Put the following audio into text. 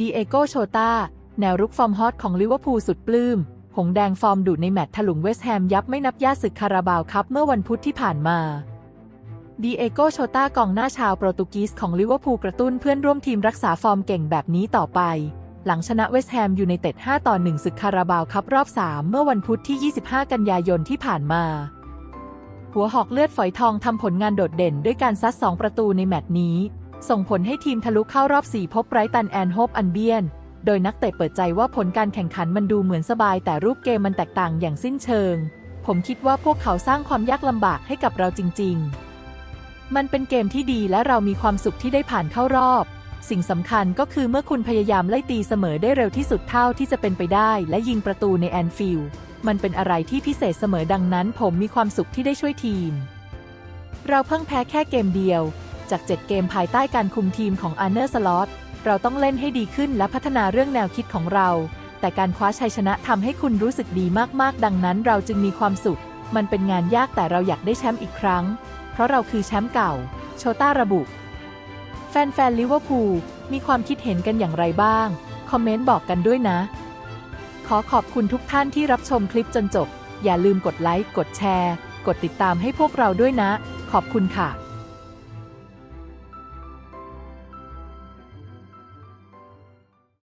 ดีเอโกโชตาแนวรุกฟอร์มฮอตของลิเวอร์พูลสุดปลื้ม หงแดงฟอร์มดุในแมตช์ถลุงเวสต์แฮมยับไม่นับญาศึกคาราบาวครับเมื่อวันพุธที่ผ่านมาดีเอโกโชตากองหน้าชาวโปรตุเกสของลิเวอร์พูลกระตุ้นเพื่อนร่วมทีมรักษาฟอร์มเก่งแบบนี้ต่อไป หลังชนะเวสต์แฮมยูไนเต็ด 5 ต่อ 1 ศึกคาราบาวครับรอบ 3 เมื่อวันพุธที่ 25 กันยายนที่ผ่านมา หัวหอกเลือดฝอยทองทำผลงานโดดเด่นด้วยการซัด 2 ประตูในแมตช์นี้ ส่งผลให้ทีมทะลุเข้ารอบ 4 พบไบรตันแอนโฮปอันเบียน โดยนักเตะเปิดใจว่าผลการแข่งขันมันดูเหมือนสบาย แต่รูปเกมมันแตกต่างอย่างสิ้นเชิง ผมคิดว่าพวกเขาสร้างความยากลำบากให้กับเราจริง ๆ มันเป็นเกมที่ดีและเรามีความสุขที่ได้ผ่านเข้ารอบ สิ่งสำคัญก็คือเมื่อคุณพยายามไล่ตีเสมอได้เร็วที่สุดเท่าที่จะเป็นไปได้ และยิงประตูในแอนฟิลด์มันเป็นอะไรที่พิเศษเสมอดังนั้น ผมมีความสุขที่ได้ช่วยทีม เราเพิ่งแพ้แค่เกมเดียว จาก 7 เกมภายใต้การคุมทีมของอาร์เนอร์สล็อตเราต้องเล่นให้ดีขึ้นและพัฒนาเรื่องแนวคิดของเรา แต่การคว้าชัยชนะทำให้คุณรู้สึกดีมากๆ ดังนั้นเราจึงมีความสุข มันเป็นงานยากแต่เราอยากได้แชมป์อีกครั้ง เพราะเราคือแชมป์เก่า โชต้าระบุ แฟนๆลิเวอร์พูลมีความคิดเห็นกันอย่างไรบ้าง คอมเมนต์บอกกันด้วยนะ ขอขอบคุณทุกท่านที่รับชมคลิปจนจบ อย่าลืมกดไลค์ กดแชร์ กดติดตามให้พวกเราด้วยนะ ขอบคุณค่ะ